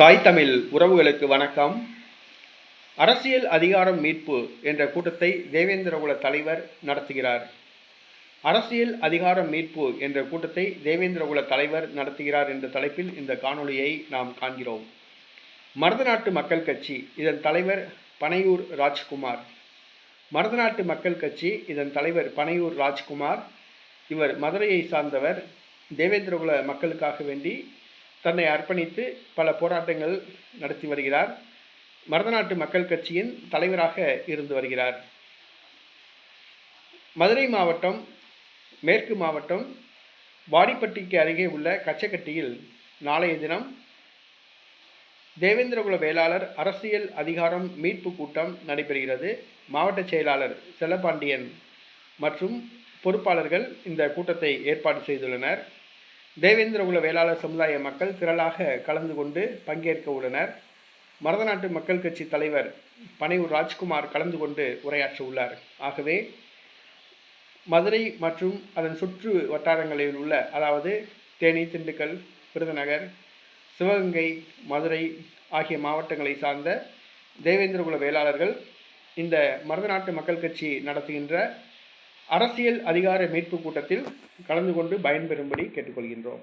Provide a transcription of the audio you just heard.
தாய் தமிழ் உறவுகளுக்கு வணக்கம். அரசியல் அதிகாரம் மீட்பு என்ற கூட்டத்தை தேவேந்திரகுல தலைவர் நடத்துகிறார். அரசியல் அதிகாரம் மீட்பு என்ற கூட்டத்தை தேவேந்திரகுல தலைவர் நடத்துகிறார் என்ற தலைப்பில் இந்த காணொளியை நாம் காண்கிறோம். மருதநாட்டு மக்கள் கட்சி இதன் தலைவர் பனையூர் ராஜ்குமார். மருதநாட்டு மக்கள் கட்சி இதன் தலைவர் பனையூர் ராஜ்குமார். இவர் மதுரையை சார்ந்தவர். தேவேந்திரகுல மக்களுக்காக வேண்டி தன்னை அர்ப்பணித்து பல போராட்டங்கள் நடத்தி வருகிறார். மருதநாட்டு மக்கள் கட்சியின் தலைவராக இருந்து வருகிறார். மதுரை மாவட்டம் மேற்கு மாவட்டம் வாடிப்பட்டிக்கு அருகே உள்ள கச்சக்கட்டியில் நாளைய தினம் தேவேந்திரகுல வேளாளர் அரசியல் அதிகாரம் மீட்பு கூட்டம் நடைபெறுகிறது. மாவட்ட செயலாளர் செல்லபாண்டியன் மற்றும் பொறுப்பாளர்கள் இந்த கூட்டத்தை ஏற்பாடு செய்துள்ளனர். தேவேந்திரகுல வேளாளர் சமுதாய மக்கள் திரளாக கலந்து கொண்டு பங்கேற்க உள்ளனர். மரதநாட்டு மக்கள் கட்சி தலைவர் பனையூர் ராஜ்குமார் கலந்து கொண்டு உரையாற்ற உள்ளார். ஆகவே மதுரை மற்றும் அதன் சுற்று வட்டாரங்களில் உள்ள அதாவது தேனி திண்டுக்கல் விருதுநகர் சிவகங்கை மதுரை ஆகிய மாவட்டங்களை சார்ந்த தேவேந்திரகுல வேளாளர்கள் இந்த மருதநாட்டு மக்கள் கட்சி நடத்துகின்ற அரசியல் அதிகார மீட்பு கூட்டத்தில் கலந்து கொண்டு பயன்பெறும்படி கேட்டுக்கொள்கின்றோம்.